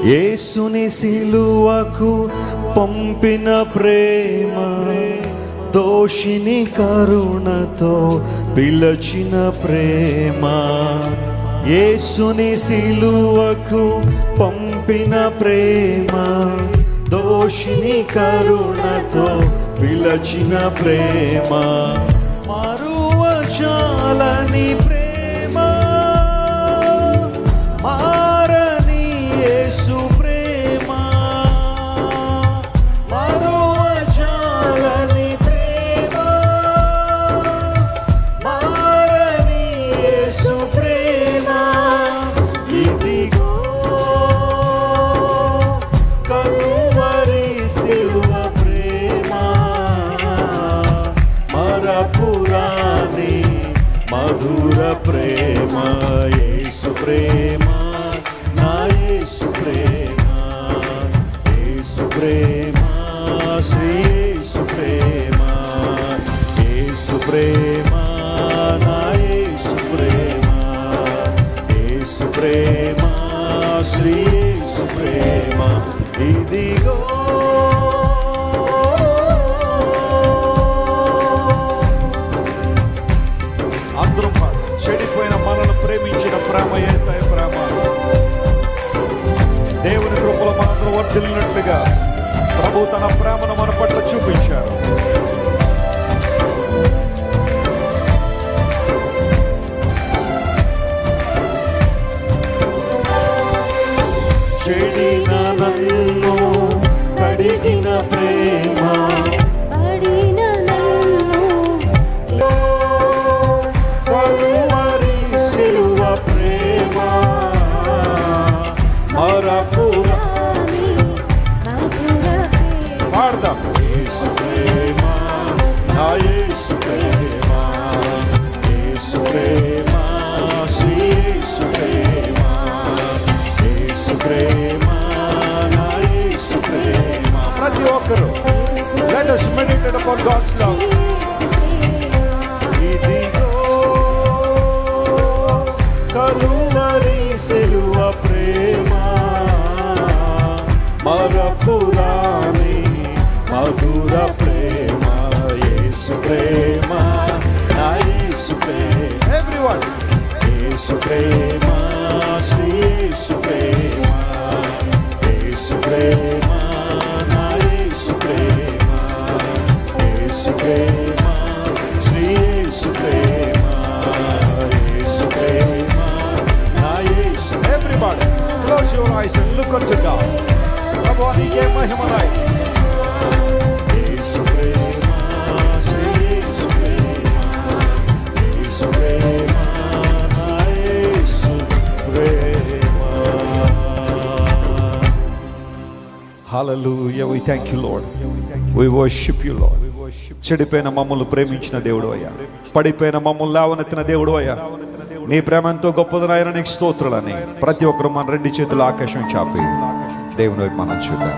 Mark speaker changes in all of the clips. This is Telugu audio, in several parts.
Speaker 1: యేసుని సిలువకు పంపిన ప్రేమ దోషిని కరుణతో పిలచిన ప్రేమ. యేసుని సిలువకు పంపిన ప్రేమ దోషిని కరుణతో పిలచిన ప్రేమ. కలువరి ప్రేమ? మరపురాని మధుర ప్రేమ యేసు ప్రేమ నా యేసు ప్రేమ యేసు ప్రేమ శ్రీ యేసు ప్రేమ యేసు ప్రేమ నా యేసు ప్రేమ యేసు ప్రేమ శ్రీ యేసు ప్రేమ. ఇదిగో
Speaker 2: ప్రేమ ఏసాయ ప్రేమ. దేవుని కృపలో మనందరూ వర్ధిల్లినట్లుగా ప్రభు తన ప్రేమను మన పట్ల close your eyes and look unto God ప్రభు నీకే మహిమనాయి Hallelujah. We thank you, Lord. We worship you, Lord. చెడిపోయిన మమ్మల్ని ప్రేమించిన దేవుడు అయ్యా పడిపోయిన మమ్మల్ని లేవనెత్తిన దేవుడు అయ్యా నీ ప్రేమ ఎంతో గొప్పదనాయన నీకు స్తోత్రులని ప్రతి ఒక్కరు మన రెండు చేతులు ఆకాశం చాపి దేవుని వైపు మనం చూద్దాం.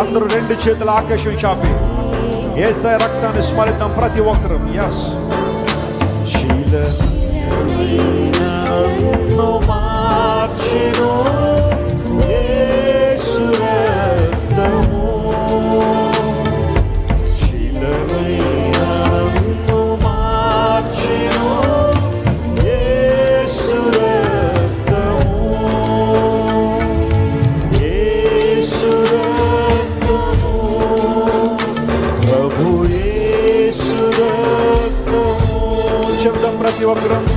Speaker 2: అందరూ రెండు చేతులు ఆకాశం చాపి. ఏసై రక్తాన్ని స్మరిద్దాం ప్రతి ఒక్కరు. ఎస్
Speaker 1: శిలను Gracias.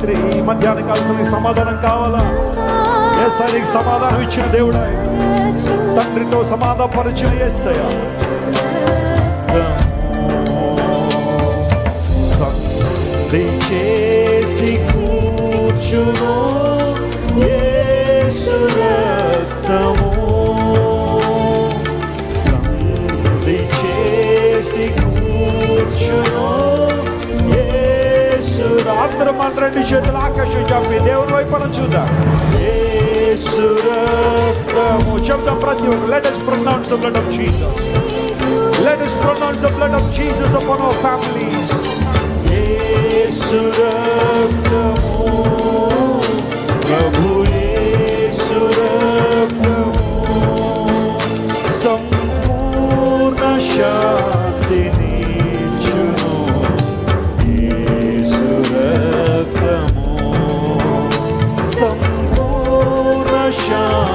Speaker 1: రాత్రి ఈ మధ్యాహ్న కాలం నీకు సమాధానం కావాలా? ఎస్ నీకు సమాధానం ఇచ్చిన దేవుడా. తండ్రితో సమాధానపరిచిన ఎస్సయ్యా
Speaker 3: సంధి చేసి
Speaker 1: రెండు చేతులు ఆకాశం చెప్పి దేవుని వైపు చూద్దాం
Speaker 3: యేసు రక్తము
Speaker 1: శబ్దం ప్రతి ఒక్క let us pronounce the blood of Jesus let us pronounce the blood of Jesus
Speaker 3: show.